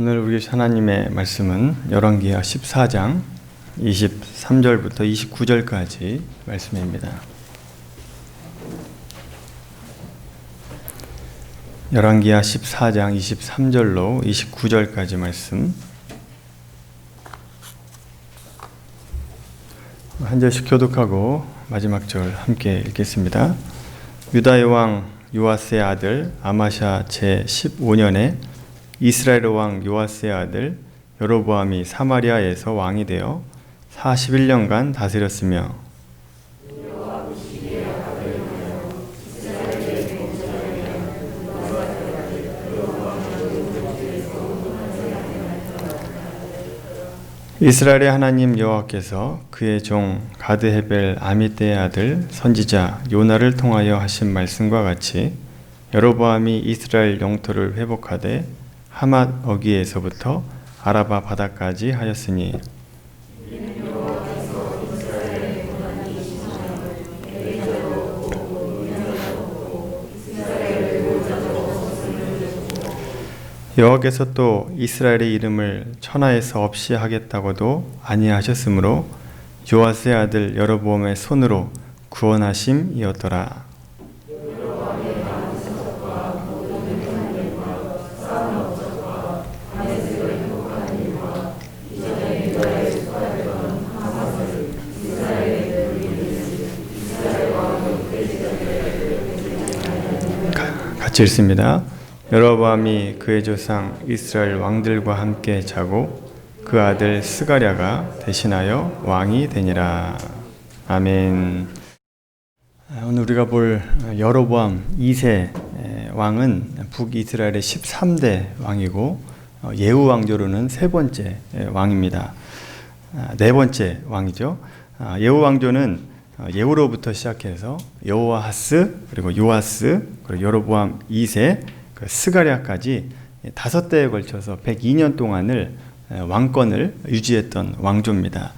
오늘 우리 하나님의 말씀은 열왕기하 14장 23절부터 29절까지 말씀입니다. 열왕기하 14장 23절로 29절까지 말씀 한 절씩 교독하고 마지막 절 함께 읽겠습니다. 유다의 왕 요아스의 아들 아마샤 제 15년에 이스라엘 왕 요아스의 아들 여로보암이 사마리아에서 왕이 되어 41년간 다스렸으며 이스라엘의 하나님 여호와께서 그의 종 가드 헤벨 아미떼의 아들 선지자 요나를 통하여 하신 말씀과 같이 여로보암이 이스라엘 영토를 회복하되 하맛 어기에서부터 아라바 바다까지 하였으니 여호와께서 또 이스라엘의 이름을 천하에서 없이 하겠다고도 아니하셨으므로 요아스의 아들 여로보암의 손으로 구원하심이었더라. 같이 읽습니다. 여로보암이 그의 조상 이스라엘 왕들과 함께 자고 그 아들 스가랴가 대신하여 왕이 되니라. 아멘. 오늘 우리가 볼 여로보암 2세 왕은 북이스라엘의 13대 왕이고 어, 예후 왕조로는 세 번째 왕입니다. 아, 네 번째 왕이죠. 아, 예후 왕조는 어, 예후로부터 시작해서 여호와하스 그리고 요아스 그리고 여로보암 2세 그 스가랴까지 다섯 대에 걸쳐서 102년 동안을 왕권을 유지했던 왕조입니다.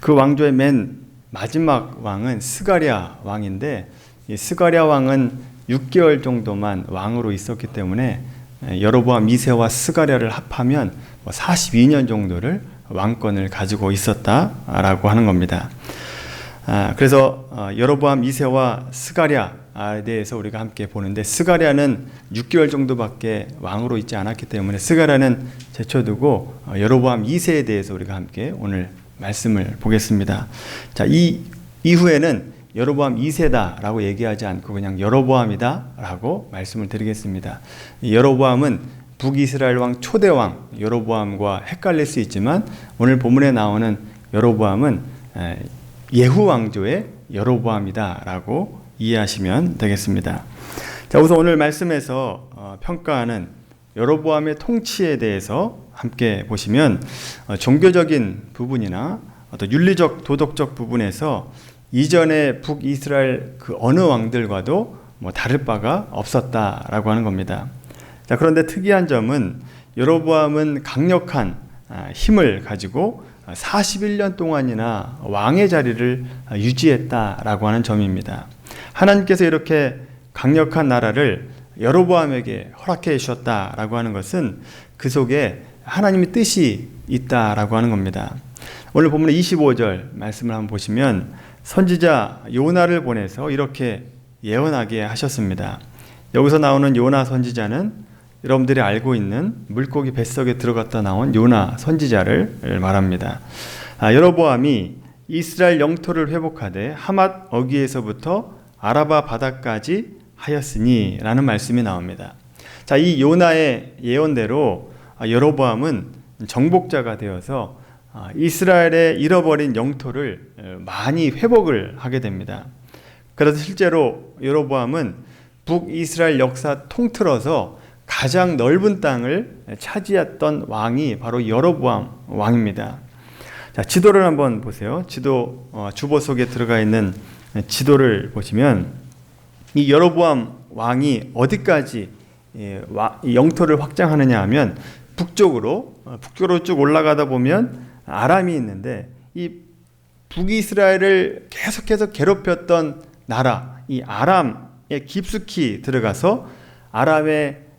그 왕조의 맨 마지막 왕은 스가랴 왕인데 스가랴 왕은 6개월 정도만 왕으로 있었기 때문에 여로보암 2세와 스가랴를 합하면 42년 뭐 정도를 왕권을 가지고 있었다라고 하는 겁니다. 아, 그래서 어, 여로보암 2세와 스가랴에 대해서 우리가 함께 보는데 스가랴는 6개월 정도밖에 왕으로 있지 않았기 때문에 스가랴는 제쳐두고 어, 여로보암 2세에 대해서 우리가 함께 오늘 말씀을 보겠습니다. 자, 이 이후에는 여로보암 2세다라고 얘기하지 않고 그냥 여로보암이다라고 말씀을 드리겠습니다. 여로보암은 북이스라엘 왕 초대 왕 여로보암과 헷갈릴 수 있지만 오늘 본문에 나오는 여로보암은 예후 왕조의 여로보암이다라고 이해하시면 되겠습니다. 자, 우선 오늘 말씀에서 어, 평가하는 여로보암의 통치에 대해서 함께 보시면 어, 종교적인 부분이나 어떤 윤리적 도덕적 부분에서 이전의 북이스라엘 그 어느 왕들과도 뭐 다를 바가 없었다라고 하는 겁니다. 자, 그런데 특이한 점은 여로보암은 강력한 아, 힘을 가지고 41년 동안이나 왕의 자리를 유지했다라고 하는 점입니다. 하나님께서 이렇게 강력한 나라를 여로보암에게 허락해 주셨다라고 하는 것은 그 속에 하나님의 뜻이 있다라고 하는 겁니다. 오늘 본문의 25절 말씀을 한번 보시면 선지자 요나를 보내서 이렇게 예언하게 하셨습니다. 여기서 나오는 요나 선지자는 여러분들이 알고 있는 물고기 뱃속에 들어갔다 나온 요나 선지자를 말합니다. 아, 여로보암이 이스라엘 영토를 회복하되 하맛 어기에서부터 아라바 바다까지 하였으니라는 말씀이 나옵니다. 자, 이 요나의 예언대로 아, 여로보암은 정복자가 되어서 아, 이스라엘의 잃어버린 영토를 많이 회복을 하게 됩니다. 그래서 실제로 여로보암은 북이스라엘 역사 통틀어서 가장 넓은 땅을 차지했던 왕이 바로 여로보암 왕입니다. 자, 지도를 한번 보세요. 지도 어, 주보 속에 들어가 있는 지도를 보시면 이 여로보암 왕이 어디까지 예, 와, 영토를 확장하느냐 하면 북쪽으로 어, 북쪽으로 쭉 올라가다 보면 아람이 있는데 이 북이스라엘을 계속해서 괴롭혔던 나라 이 아람에 깊숙이 들어가서 아람의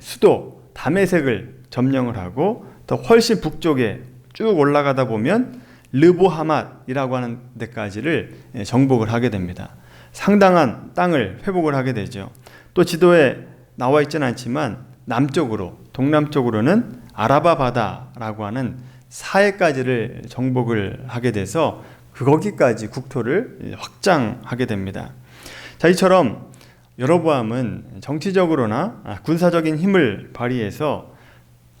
수도 다메색을 점령을 하고 더 훨씬 북쪽에 쭉 올라가다 보면 르보하맛이라고 하는 데까지를 예, 정복을 하게 됩니다. 상당한 땅을 회복을 하게 되죠. 또 지도에 나와 있지는 않지만 남쪽으로 동남쪽으로는 아라바 바다라고 하는 사해까지를 정복을 하게 돼서 그 거기까지 국토를 확장하게 됩니다. 자, 이처럼 여로보암은 정치적으로나 아, 군사적인 힘을 발휘해서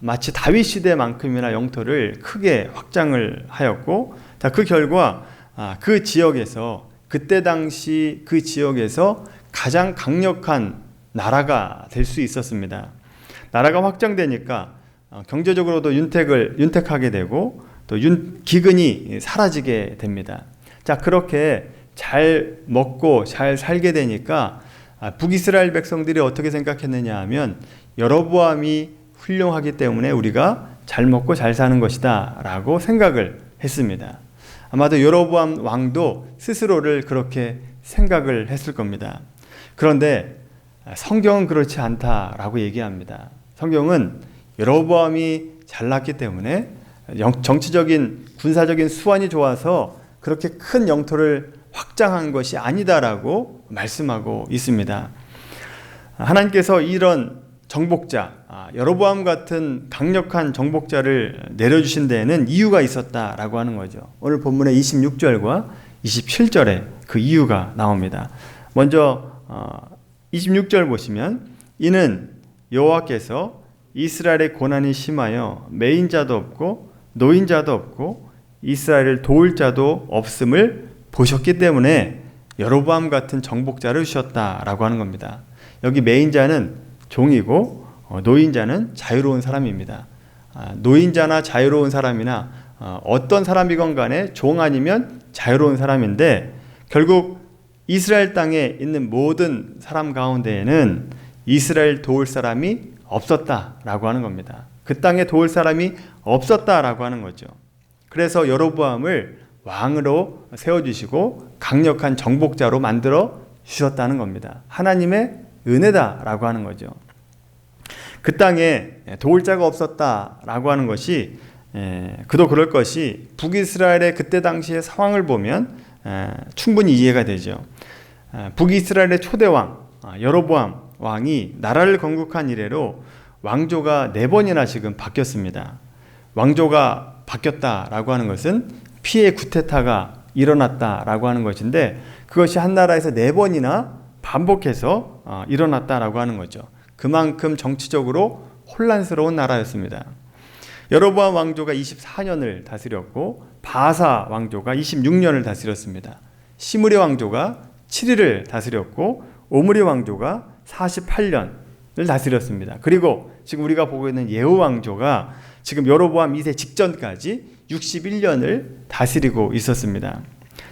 마치 다윗 시대만큼이나 영토를 크게 확장을 하였고, 자, 그 결과 아, 그 지역에서 그때 당시 그 지역에서 가장 강력한 나라가 될 수 있었습니다. 나라가 확장되니까 어, 경제적으로도 윤택을 윤택하게 되고 또 윤, 기근이 사라지게 됩니다. 자 그렇게 잘 먹고 잘 살게 되니까 아, 북이스라엘 백성들이 어떻게 생각했느냐 하면 여로보암이 훌륭하기 때문에 우리가 잘 먹고 잘 사는 것이다라고 생각을 했습니다. 아마도 여로보암 왕도 스스로를 그렇게 생각을 했을 겁니다. 그런데 성경은 그렇지 않다라고 얘기합니다. 성경은 여로보암이 잘났기 때문에 정치적인 군사적인 수완이 좋아서 그렇게 큰 영토를 확장한 것이 아니다라고 말씀하고 있습니다. 하나님께서 이런 정복자, 아, 여로보암 같은 강력한 정복자를 내려주신 데에는 이유가 있었다라고 하는 거죠. 오늘 본문의 26절과 27절에 그 이유가 나옵니다. 먼저 26절 어, 보시면 이는 여호와께서 이스라엘의 고난이 심하여 매인 자도 없고 노인 자도 없고 이스라엘을 도울 자도 없음을 보셨기 때문에 여로보암 같은 정복자를 주셨다라고 하는 겁니다. 여기 매인자는 종이고 어, 노인자는 자유로운 사람입니다. 아, 노인자나 자유로운 사람이나 어, 어떤 사람이건 간에 종 아니면 자유로운 사람인데 결국 이스라엘 땅에 있는 모든 사람 가운데에는 이스라엘 도울 사람이 없었다라고 하는 겁니다. 그 땅에 도울 사람이 없었다라고 하는 거죠. 그래서 여로보암을 왕으로 세워주시고 강력한 정복자로 만들어 주셨다는 겁니다. 하나님의 은혜다라고 하는 거죠. 그 땅에 도울 자가 없었다라고 하는 것이 그도 그럴 것이 북이스라엘의 그때 당시의 상황을 보면 충분히 이해가 되죠. 북이스라엘의 초대왕 아, 여로보암 왕이 나라를 건국한 이래로 왕조가 네 번이나 지금 바뀌었습니다. 왕조가 바뀌었다라고 하는 것은 피해 구테타가 일어났다라고 하는 것인데 그것이 한 나라에서 네 번이나 반복해서 어, 일어났다라고 하는 거죠. 그만큼 정치적으로 혼란스러운 나라였습니다. 여로보암 왕조가 24년을 다스렸고 바사 왕조가 26년을 다스렸습니다. 시므리 왕조가 7일을 다스렸고 오므리 왕조가 48년을 다스렸습니다. 그리고 지금 우리가 보고 있는 예후 왕조가 지금 여로보암 2세 직전까지 61년을 다스리고 있었습니다.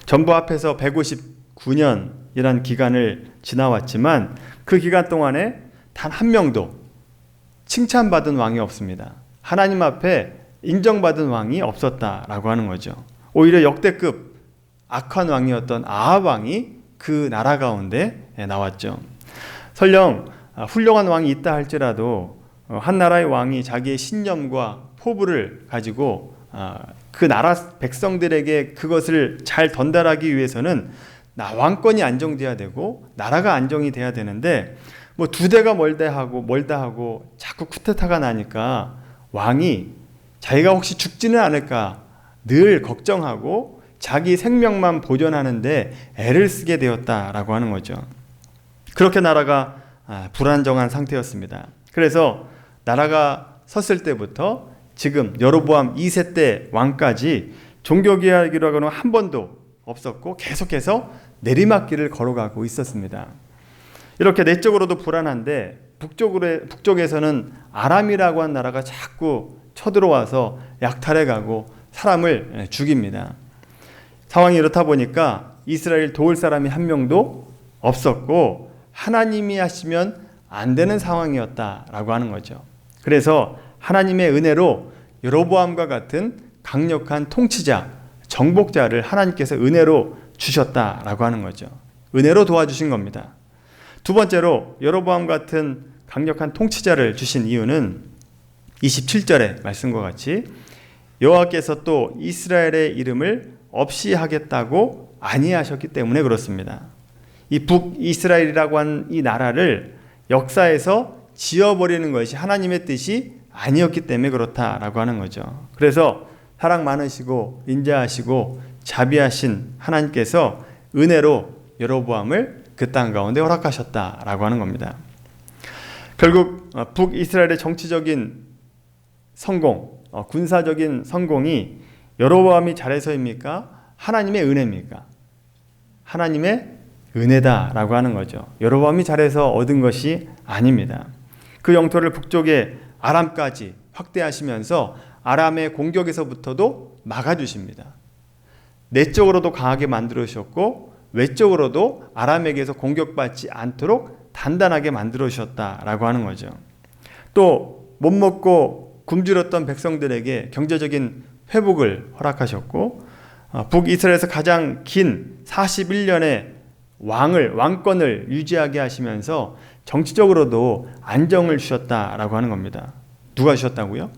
전부 앞에서 159년이란 기간을 지나왔지만 그 기간 동안에 단 한 명도 칭찬받은 왕이 없습니다. 하나님 앞에 인정받은 왕이 없었다라고 하는 거죠. 오히려 역대급 악한 왕이었던 아합 왕이 그 나라 가운데 나왔죠. 설령 훌륭한 왕이 있다 할지라도 한 나라의 왕이 자기의 신념과 포부를 가지고 그 나라 백성들에게 그것을 잘 전달하기 위해서는 나 왕권이 안정돼야 되고 나라가 안정이 돼야 되는데 뭐 두 대가 멀다 하고 멀다 하고 자꾸 쿠데타가 나니까 왕이 자기가 혹시 죽지는 않을까 늘 걱정하고 자기 생명만 보존하는데 애를 쓰게 되었다라고 하는 거죠. 그렇게 나라가 아, 불안정한 상태였습니다. 그래서 나라가 섰을 때부터 지금 여로보암 2세 때 왕까지 종교개혁이라고는 한 번도 없었고 계속해서 내리막길을 걸어가고 있었습니다. 이렇게 내적으로도 불안한데 북쪽으로 북쪽에서는 아람이라고 한 나라가 자꾸 쳐들어와서 약탈해가고 사람을 예, 죽입니다. 상황이 이렇다 보니까 이스라엘 도울 사람이 한 명도 없었고 하나님이 하시면 안 되는 상황이었다라고 하는 거죠. 그래서 하나님의 은혜로 여로보암과 같은 강력한 통치자, 정복자를 하나님께서 은혜로 주셨다라고 하는 거죠. 은혜로 도와주신 겁니다. 두 번째로 여로보암 같은 강력한 통치자를 주신 이유는 27절의 말씀과 같이 여호와께서 또 이스라엘의 이름을 없이 하겠다고 아니하셨기 때문에 그렇습니다. 이 북이스라엘이라고 한 이 나라를 역사에서 지어버리는 것이 하나님의 뜻이 아니었기 때문에 그렇다라고 하는 거죠. 그래서 사랑 많으시고 인자하시고 자비하신 하나님께서 은혜로 여로보암을 그 땅 가운데 허락하셨다라고 하는 겁니다. 결국 어, 북이스라엘의 정치적인 성공, 어, 군사적인 성공이 여로보암이 잘해서입니까? 하나님의 은혜입니까? 하나님의 은혜다라고 하는 거죠. 여로보암이 잘해서 얻은 것이 아닙니다. 그 영토를 북쪽에 아람까지 확대하시면서 아람의 공격에서부터도 막아주십니다. 내적으로도 강하게 만들어 주셨고 외적으로도 아람에게서 공격받지 않도록 단단하게 만들어 주셨다라고 하는 거죠. 또 못 먹고 굶주렸던 백성들에게 경제적인 회복을 허락하셨고 어, 북이스라엘에서 가장 긴 41년의 왕을 왕권을 유지하게 하시면서 정치적으로도 안정을 주셨다라고 하는 겁니다. 누가 주셨다고요?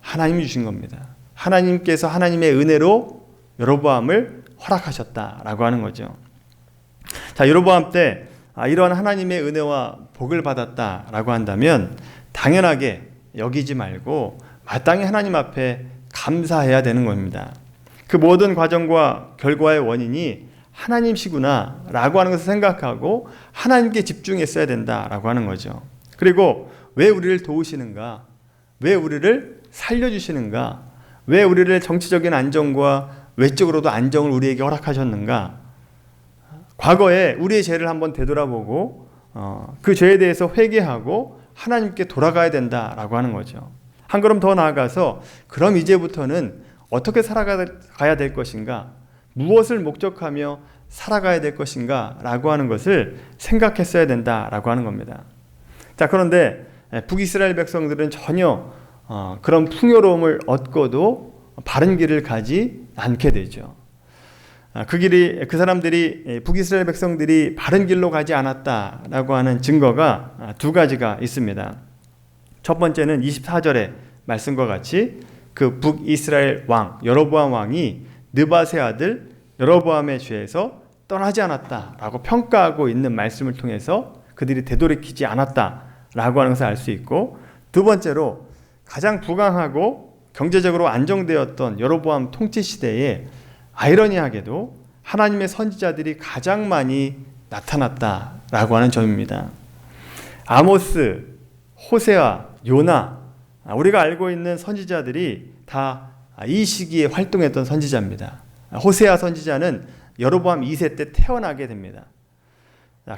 하나님이 주신 겁니다. 하나님께서 하나님의 은혜로 여로보암을 허락하셨다라고 하는 거죠. 자, 여로보암 때 아, 이러한 하나님의 은혜와 복을 받았다라고 한다면 당연하게 여기지 말고 마땅히 하나님 앞에 감사해야 되는 겁니다. 그 모든 과정과 결과의 원인이 하나님시구나 라고 하는 것을 생각하고 하나님께 집중했어야 된다 라고 하는 거죠. 그리고 왜 우리를 도우시는가? 왜 우리를 살려주시는가? 왜 우리를 정치적인 안정과 외적으로도 안정을 우리에게 허락하셨는가? 과거에 우리의 죄를 한번 되돌아보고 어, 그 죄에 대해서 회개하고 하나님께 돌아가야 된다라고 하는 거죠. 한 걸음 더 나아가서 그럼 이제부터는 어떻게 살아가야 될 것인가? 무엇을 목적하며 살아가야 될 것인가? 라고 하는 것을 생각했어야 된다 라고 하는 겁니다. 자, 그런데 북이스라엘 백성들은 전혀 어, 그런 풍요로움을 얻고도 바른 길을 가지 않게 되죠. 아, 그 길이 그 사람들이 북이스라엘 백성들이 바른 길로 가지 않았다라고 하는 증거가 아, 두 가지가 있습니다. 첫 번째는 24절의 말씀과 같이 그 북이스라엘 왕 여로보암 왕이 느바세 아들 여로보암의 죄에서 떠나지 않았다라고 평가하고 있는 말씀을 통해서 그들이 되돌이키지 않았다라고 하는 것을 알 수 있고 두 번째로 가장 부강하고 경제적으로 안정되었던 여로보암 통치 시대에 아이러니하게도 하나님의 선지자들이 가장 많이 나타났다라고 하는 점입니다. 아모스, 호세아, 요나 우리가 알고 있는 선지자들이 다 이 시기에 활동했던 선지자입니다. 호세아 선지자는 여로보암 2세 때 태어나게 됩니다.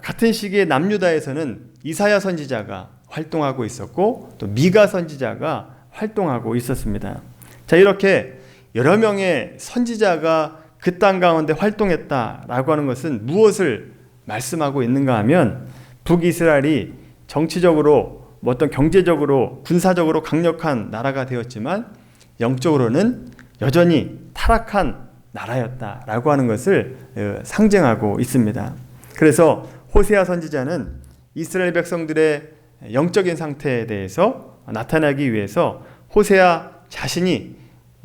같은 시기에 남유다에서는 이사야 선지자가 활동하고 있었고 또 미가 선지자가 활동하고 있었습니다. 자 이렇게 여러 명의 선지자가 그 땅 가운데 활동했다라고 하는 것은 무엇을 말씀하고 있는가 하면 북이스라엘이 정치적으로 뭐 어떤 경제적으로 군사적으로 강력한 나라가 되었지만 영적으로는 여전히 타락한 나라였다라고 하는 것을 어, 상징하고 있습니다. 그래서 호세아 선지자는 이스라엘 백성들의 영적인 상태에 대해서 나타나기 위해서 호세아 자신이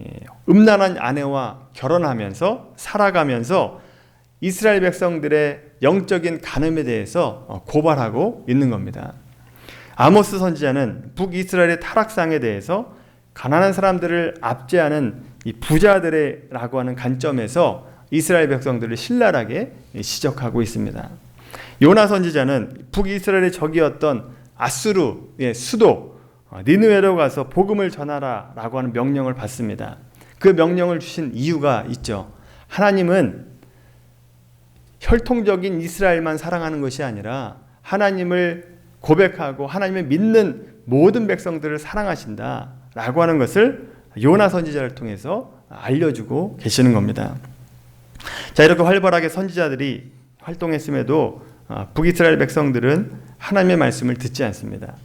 예, 음란한 아내와 결혼하면서 살아가면서 이스라엘 백성들의 영적인 간음에 대해서 어, 고발하고 있는 겁니다. 아모스 선지자는 북이스라엘의 타락상에 대해서 가난한 사람들을 압제하는 이 부자들의라고 하는 관점에서 이스라엘 백성들을 신랄하게 시적하고 있습니다. 요나 선지자는 북이스라엘의 적이었던 아수르의 수도 어, 니느웨로 가서 복음을 전하라라고 하는 명령을 받습니다. 그 명령을 주신 이유가 있죠. 하나님은 혈통적인 이스라엘만 사랑하는 것이 아니라 하나님을 고백하고 하나님을 믿는 모든 백성들을 사랑하신다 라고 하는 것을 요나 선지자를 통해서 알려주고 계시는 겁니다. 자 이렇게 활발하게 선지자들이 활동했음에도 어, 북이스라엘 백성들은 하나님의 말씀을 듣지 않습니다.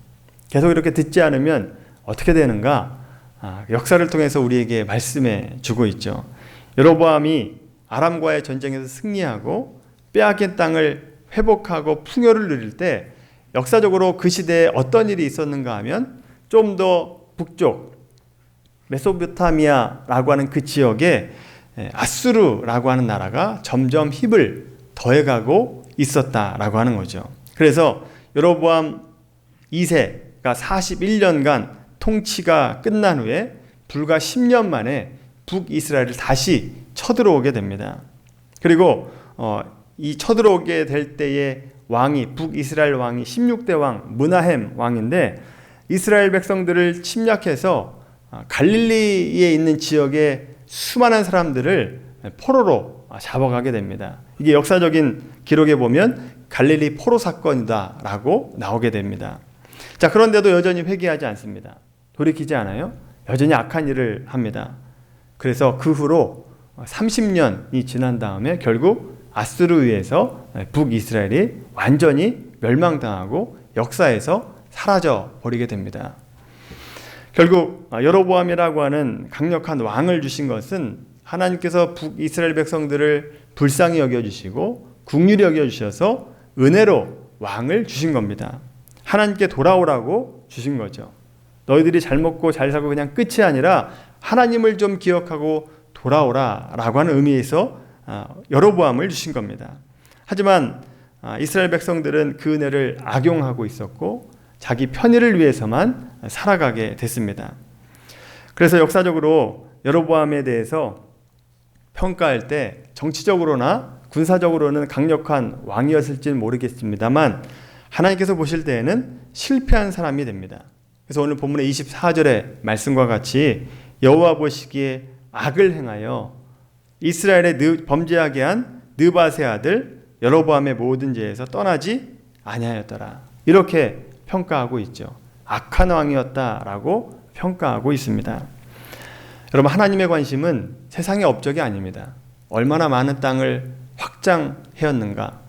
계속 이렇게 듣지 않으면 어떻게 되는가? 아, 역사를 통해서 우리에게 말씀해 주고 있죠. 여로보암이 아람과의 전쟁에서 승리하고 빼앗긴 땅을 회복하고 풍요를 누릴 때 역사적으로 그 시대에 어떤 일이 있었는가 하면 좀 더 북쪽 메소포타미아라고 하는 그 지역에 예, 아수르라고 하는 나라가 점점 힘을 더해가고 있었다라고 하는 거죠. 그래서 여로보암 2세가 41년간 통치가 끝난 후에 불과 10년 만에 북이스라엘을 다시 쳐들어오게 됩니다. 그리고 어, 이 쳐들어오게 될 때의 왕이 북이스라엘 왕이 16대 왕 문하햄 왕인데 이스라엘 백성들을 침략해서 아, 갈릴리에 있는 지역의 수많은 사람들을 포로로 잡아가게 됩니다. 이게 역사적인 기록에 보면 갈릴리 포로 사건이다라고 나오게 됩니다. 자, 그런데도 여전히 회개하지 않습니다. 돌이키지 않아요? 여전히 악한 일을 합니다. 그래서 그 후로 30년이 지난 다음에 결국 아스르에서 북이스라엘이 완전히 멸망당하고 역사에서 사라져 버리게 됩니다. 결국 여로보암이라고 하는 강력한 왕을 주신 것은 하나님께서 북이스라엘 백성들을 불쌍히 여겨 주시고 국률이 여겨 주셔서 은혜로 왕을 주신 겁니다. 하나님께 돌아오라고 주신 거죠. 너희들이 잘 먹고 잘 살고 그냥 끝이 아니라 하나님을 좀 기억하고 돌아오라라고 하는 의미에서 여로보암을 주신 겁니다. 하지만 이스라엘 백성들은 그 은혜를 악용하고 있었고 자기 편의를 위해서만 살아가게 됐습니다. 그래서 역사적으로 여로보암에 대해서 평가할 때 정치적으로나 군사적으로는 강력한 왕이었을지는 모르겠습니다만 하나님께서 보실 때에는 실패한 사람이 됩니다. 그래서 오늘 본문의 24절의 말씀과 같이 여호와 보시기에 악을 행하여 이스라엘의 범죄하게 한 느바세 아들 여로보암의 모든 죄에서 떠나지 아니하였더라. 이렇게 평가하고 있죠. 악한 왕이었다라고 평가하고 있습니다. 여러분 하나님의 관심은 세상의 업적이 아닙니다. 얼마나 많은 땅을 확장해었는가,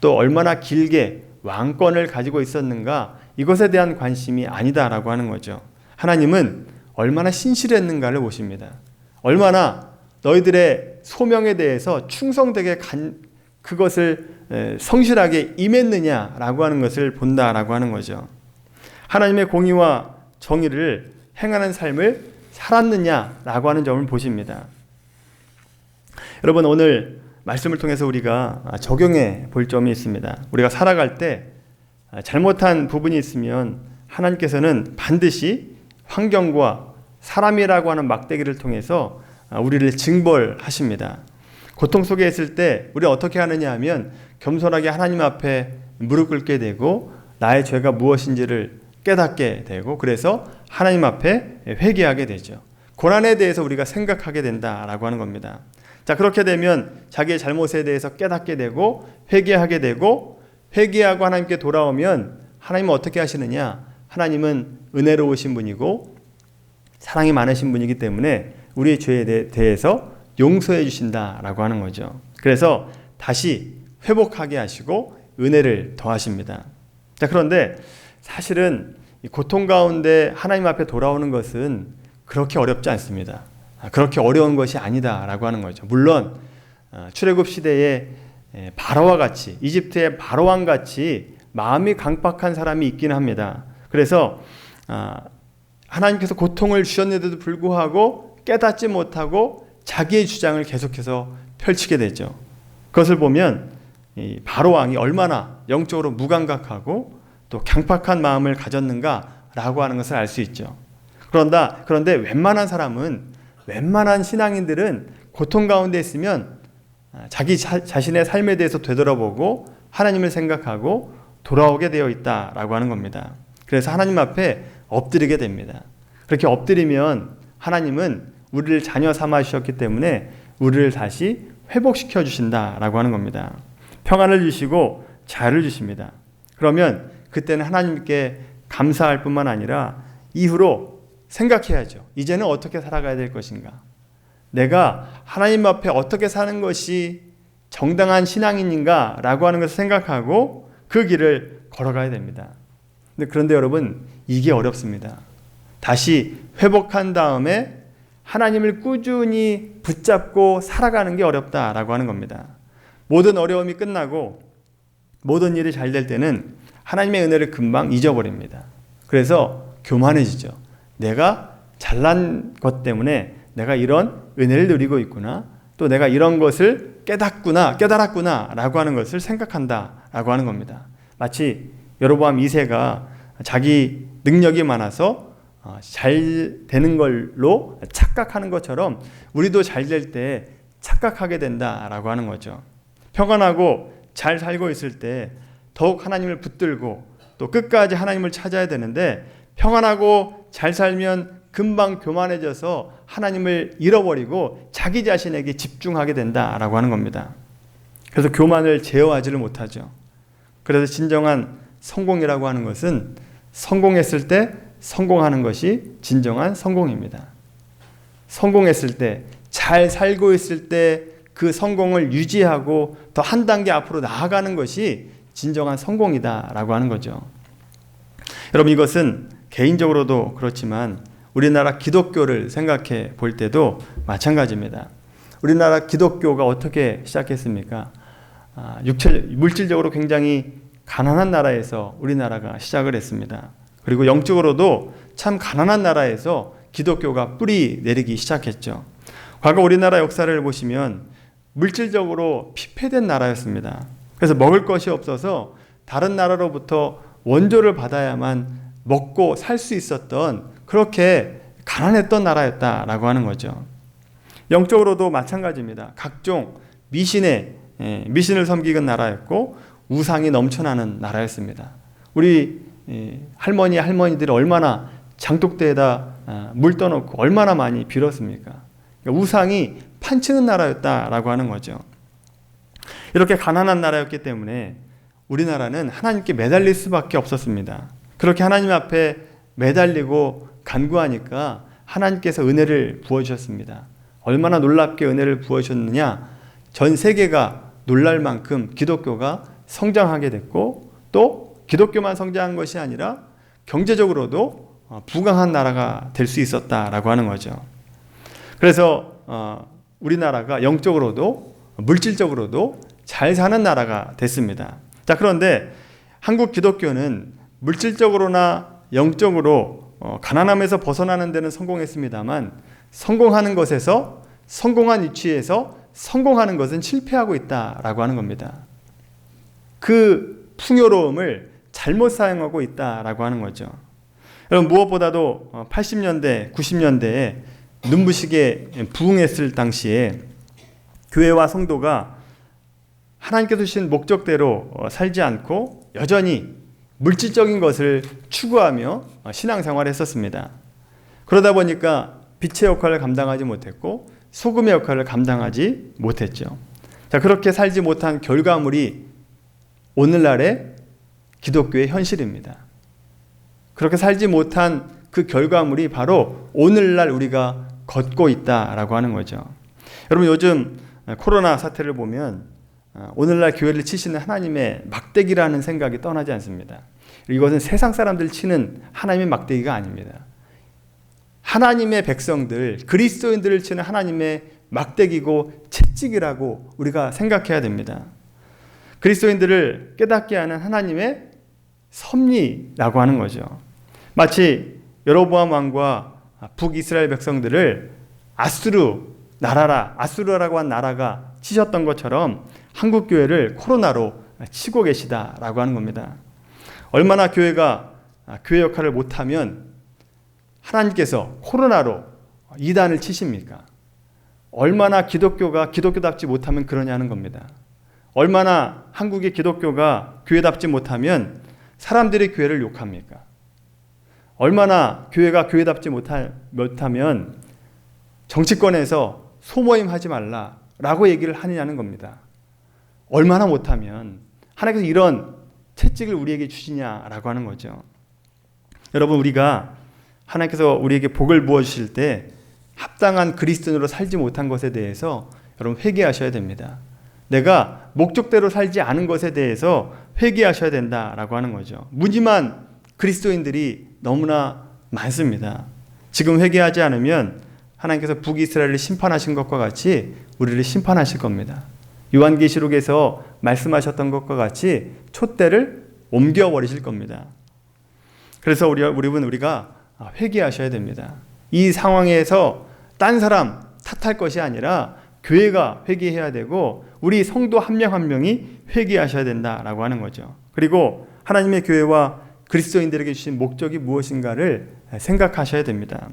또 얼마나 길게 왕권을 가지고 있었는가 이것에 대한 관심이 아니다라고 하는 거죠. 하나님은 얼마나 신실했는가를 보십니다. 얼마나 너희들의 소명에 대해서 충성되게 간, 그것을 성실하게 임했느냐라고 하는 것을 본다라고 하는 거죠. 하나님의 공의와 정의를 행하는 삶을 살았느냐라고 하는 점을 보십니다. 여러분 오늘 말씀을 통해서 우리가 적용해 볼 점이 있습니다. 우리가 살아갈 때 잘못한 부분이 있으면 하나님께서는 반드시 환경과 사람이라고 하는 막대기를 통해서 우리를 징벌하십니다. 고통 속에 있을 때 우리 어떻게 하느냐 하면 겸손하게 하나님 앞에 무릎 꿇게 되고 나의 죄가 무엇인지를 깨닫게 되고 그래서 하나님 앞에 회개하게 되죠. 고난에 대해서 우리가 생각하게 된다라고 하는 겁니다. 자, 그렇게 되면 자기의 잘못에 대해서 깨닫게 되고 회개하게 되고 회개하고 하나님께 돌아오면 하나님은 어떻게 하시느냐? 하나님은 은혜로우신 분이고 사랑이 많으신 분이기 때문에 우리의 죄에 대해서 용서해 주신다라고 하는 거죠. 그래서 다시 회복하게 하시고 은혜를 더하십니다. 자, 그런데 사실은 고통 가운데 하나님 앞에 돌아오는 것은 그렇게 어렵지 않습니다. 아, 그렇게 어려운 것이 아니다라고 하는 거죠. 물론 어, 출애굽 시대에 바로와 같이 이집트의 바로왕 같이 마음이 강박한 사람이 있기는 합니다. 그래서 아, 하나님께서 고통을 주셨는데도 불구하고 깨닫지 못하고 자기의 주장을 계속해서 펼치게 되죠. 그것을 보면 바로 왕이 얼마나 영적으로 무감각하고 또 강팍한 마음을 가졌는가라고 하는 것을 알 수 있죠. 그런다 그런데 웬만한 사람은 웬만한 신앙인들은 고통 가운데 있으면 자기 자, 자신의 삶에 대해서 되돌아보고 하나님을 생각하고 돌아오게 되어 있다라고 하는 겁니다. 그래서 하나님 앞에 엎드리게 됩니다. 그렇게 엎드리면 하나님은 우리를 자녀 삼아 주셨기 때문에 우리를 다시 회복시켜 주신다라고 하는 겁니다. 평안을 주시고 자유를 주십니다. 그러면 그때는 하나님께 감사할 뿐만 아니라 이후로 생각해야죠. 이제는 어떻게 살아가야 될 것인가? 내가 하나님 앞에 어떻게 사는 것이 정당한 신앙인인가? 라고 하는 것을 생각하고 그 길을 걸어가야 됩니다. 그런데 여러분, 이게 어렵습니다. 다시 회복한 다음에 하나님을 꾸준히 붙잡고 살아가는 게 어렵다라고 하는 겁니다. 모든 어려움이 끝나고 모든 일이 잘 될 때는 하나님의 은혜를 금방 잊어버립니다. 그래서 교만해지죠. 내가 잘난 것 때문에 내가 이런 은혜를 누리고 있구나. 또 내가 이런 것을 깨닫구나, 깨달았구나 라고 하는 것을 생각한다 라고 하는 겁니다. 마치 여로보암 2세가 자기 능력이 많아서 어, 잘 되는 걸로 착각하는 것처럼 우리도 잘 될 때 착각하게 된다라고 하는 거죠. 평안하고 잘 살고 있을 때 더욱 하나님을 붙들고 또 끝까지 하나님을 찾아야 되는데 평안하고 잘 살면 금방 교만해져서 하나님을 잃어버리고 자기 자신에게 집중하게 된다라고 하는 겁니다. 그래서 교만을 제어하지를 못하죠. 그래서 진정한 성공이라고 하는 것은 성공했을 때 성공하는 것이 진정한 성공입니다. 성공했을 때, 잘 살고 있을 때 그 성공을 유지하고 더 한 단계 앞으로 나아가는 것이 진정한 성공이다라고 하는 거죠. 여러분 이것은 개인적으로도 그렇지만 우리나라 기독교를 생각해 볼 때도 마찬가지입니다. 우리나라 기독교가 어떻게 시작했습니까? 아, 물질적으로 굉장히 가난한 나라에서 우리나라가 시작을 했습니다. 그리고 영적으로도 참 가난한 나라에서 기독교가 뿌리 내리기 시작했죠. 과거 우리나라 역사를 보시면 물질적으로 피폐된 나라였습니다. 그래서 먹을 것이 없어서 다른 나라로부터 원조를 받아야만 먹고 살 수 있었던 그렇게 가난했던 나라였다라고 하는 거죠. 영적으로도 마찬가지입니다. 각종 미신의 예, 미신을 섬기는 나라였고 우상이 넘쳐나는 나라였습니다. 우리 예, 할머니 할머니들이 얼마나 장독대에다 아, 물 떠놓고 얼마나 많이 빌었습니까? 그러니까 우상이 판치는 나라였다라고 하는 거죠. 이렇게 가난한 나라였기 때문에 우리나라는 하나님께 매달릴 수밖에 없었습니다. 그렇게 하나님 앞에 매달리고 간구하니까 하나님께서 은혜를 부어주셨습니다. 얼마나 놀랍게 은혜를 부어주셨느냐? 전 세계가 놀랄 만큼 기독교가 성장하게 됐고 또 기독교만 성장한 것이 아니라 경제적으로도 어, 부강한 나라가 될 수 있었다라고 하는 거죠. 그래서 어, 우리나라가 영적으로도 물질적으로도 잘 사는 나라가 됐습니다. 자 그런데 한국 기독교는 물질적으로나 영적으로 어, 가난함에서 벗어나는 데는 성공했습니다만 성공하는 것에서 성공한 위치에서 성공하는 것은 실패하고 있다라고 하는 겁니다. 그 풍요로움을 잘못 사용하고 있다라고 하는 거죠. 여러분 무엇보다도 80년대, 90년대에 눈부시게 부흥했을 당시에 교회와 성도가 하나님께서 주신 목적대로 어, 살지 않고 여전히 물질적인 것을 추구하며 어, 신앙생활을 했었습니다. 그러다 보니까 빛의 역할을 감당하지 못했고 소금의 역할을 감당하지 못했죠. 자, 그렇게 살지 못한 결과물이 오늘날의 기독교의 현실입니다. 그렇게 살지 못한 그 결과물이 바로 오늘날 우리가 걷고 있다라고 하는 거죠. 여러분 요즘 코로나 사태를 보면 어, 오늘날 교회를 치시는 하나님의 막대기라는 생각이 떠나지 않습니다. 이것은 세상 사람들 치는 하나님의 막대기가 아닙니다. 하나님의 백성들, 그리스도인들을 치는 하나님의 막대기고 채찍이라고 우리가 생각해야 됩니다. 그리스도인들을 깨닫게 하는 하나님의 섭리라고 하는 거죠. 마치 여로보암 왕과 북이스라엘 백성들을 아수르 나라라 아수르라고 한 나라가 치셨던 것처럼 한국 교회를 코로나로 치고 계시다라고 하는 겁니다. 얼마나 교회가 교회 역할을 못하면 하나님께서 코로나로 이단을 치십니까? 얼마나 기독교가 기독교답지 못하면 그러냐는 겁니다. 얼마나 한국의 기독교가 교회답지 못하면 사람들이 교회를 욕합니까? 얼마나 교회가 교회답지 못하면 정치권에서 소모임 하지 말라라고 얘기를 하느냐는 겁니다. 얼마나 못하면 하나님께서 이런 채찍을 우리에게 주시냐라고 하는 거죠. 여러분 우리가 하나님께서 우리에게 복을 부어 주실 때 합당한 그리스도인으로 살지 못한 것에 대해서 여러분 회개하셔야 됩니다. 내가 목적대로 살지 않은 것에 대해서 회개하셔야 된다라고 하는 거죠. 무지만 그리스도인들이 너무나 많습니다. 지금 회개하지 않으면 하나님께서 북이스라엘을 심판하신 것과 같이 우리를 심판하실 겁니다. 요한계시록에서 말씀하셨던 것과 같이 촛대를 옮겨 버리실 겁니다. 그래서 우리 우리는 우리가 회개하셔야 됩니다. 이 상황에서 딴 사람 탓할 것이 아니라 교회가 회개해야 되고 우리 성도 한명한 명이 회개하셔야 된다라고 하는 거죠. 그리고 하나님의 교회와 그리스도인들에게 주신 목적이 무엇인가를 생각하셔야 됩니다.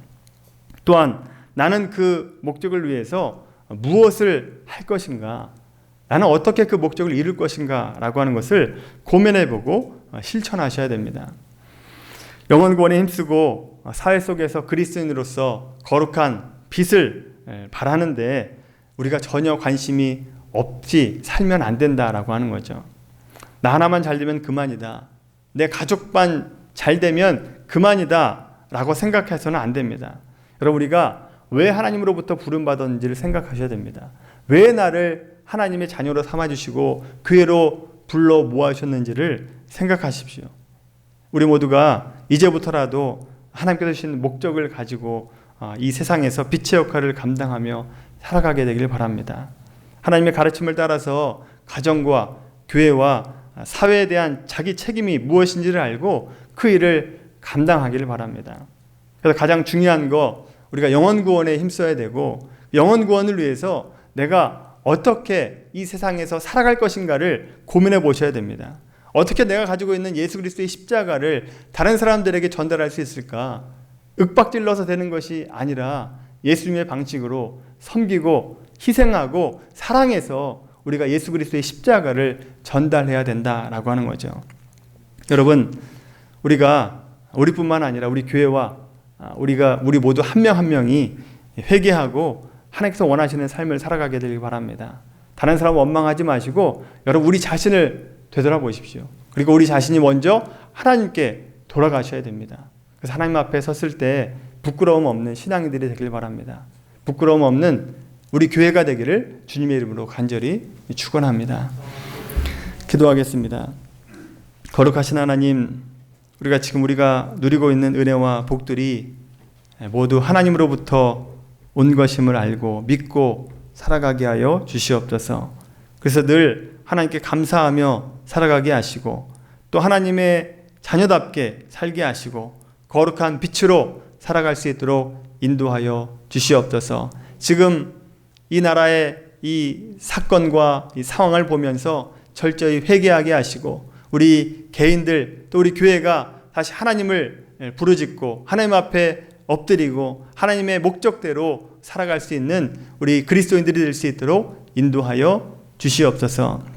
또한 나는 그 목적을 위해서 무엇을 할 것인가? 나는 어떻게 그 목적을 이룰 것인가? 라고 하는 것을 고민해 보고 실천하셔야 됩니다. 영원 구원에 힘쓰고 사회 속에서 그리스도인으로서 거룩한 빛을 바라는데 우리가 전혀 관심이 없이 살면 안 된다라고 하는 거죠. 나 하나만 잘 되면 그만이다. 내 가족만 잘 되면 그만이다. 라고 생각해서는 안 됩니다. 여러분, 우리가 왜 하나님으로부터 부름받았는지를 생각하셔야 됩니다. 왜 나를 하나님의 자녀로 삼아주시고 그애로 불러 모아주셨는지를 생각하십시오. 우리 모두가 이제부터라도 하나님께서 주신 목적을 가지고 아, 이 세상에서 빛의 역할을 감당하며 살아가게 되길 바랍니다. 하나님의 가르침을 따라서 가정과 교회와 사회에 대한 자기 책임이 무엇인지를 알고 그 일을 감당하기를 바랍니다. 그래서 가장 중요한 거 우리가 영원 구원에 힘써야 되고 영원 구원을 위해서 내가 어떻게 이 세상에서 살아갈 것인가를 고민해 보셔야 됩니다. 어떻게 내가 가지고 있는 예수 그리스도의 십자가를 다른 사람들에게 전달할 수 있을까? 윽박질러서 되는 것이 아니라 예수님의 방식으로 섬기고 희생하고 사랑해서 우리가 예수 그리스도의 십자가를 전달해야 된다라고 하는 거죠. 여러분, 우리가 우리뿐만 아니라 우리 교회와 아, 우리가 우리 모두 한명한 명이 회개하고 하나님께서 원하시는 삶을 살아가게 되길 바랍니다. 다른 사람 원망하지 마시고 여러분 우리 자신을 되돌아보십시오. 그리고 우리 자신이 먼저 하나님께 돌아가셔야 됩니다. 그래서 하나님 앞에 섰을 때 부끄러움 없는 신앙인들이 되길 바랍니다. 부끄러움 없는 우리 교회가 되기를 주님의 이름으로 간절히 축원합니다. 기도하겠습니다. 거룩하신 하나님, 우리가 지금 우리가 누리고 있는 은혜와 복들이 모두 하나님으로부터 온 것임을 알고 믿고 살아가게 하여 주시옵소서. 그래서 늘 하나님께 감사하며 살아가게 하시고 또 하나님의 자녀답게 살게 하시고 거룩한 빛으로 살아갈 수 있도록 인도하여 주시옵소서. 지금 이 나라의 이 사건과 이 상황을 보면서 철저히 회개하게 하시고 우리 개인들 또 우리 교회가 다시 하나님을 부르짖고 하나님 앞에 엎드리고 하나님의 목적대로 살아갈 수 있는 우리 그리스도인들이 될 수 있도록 인도하여 주시옵소서.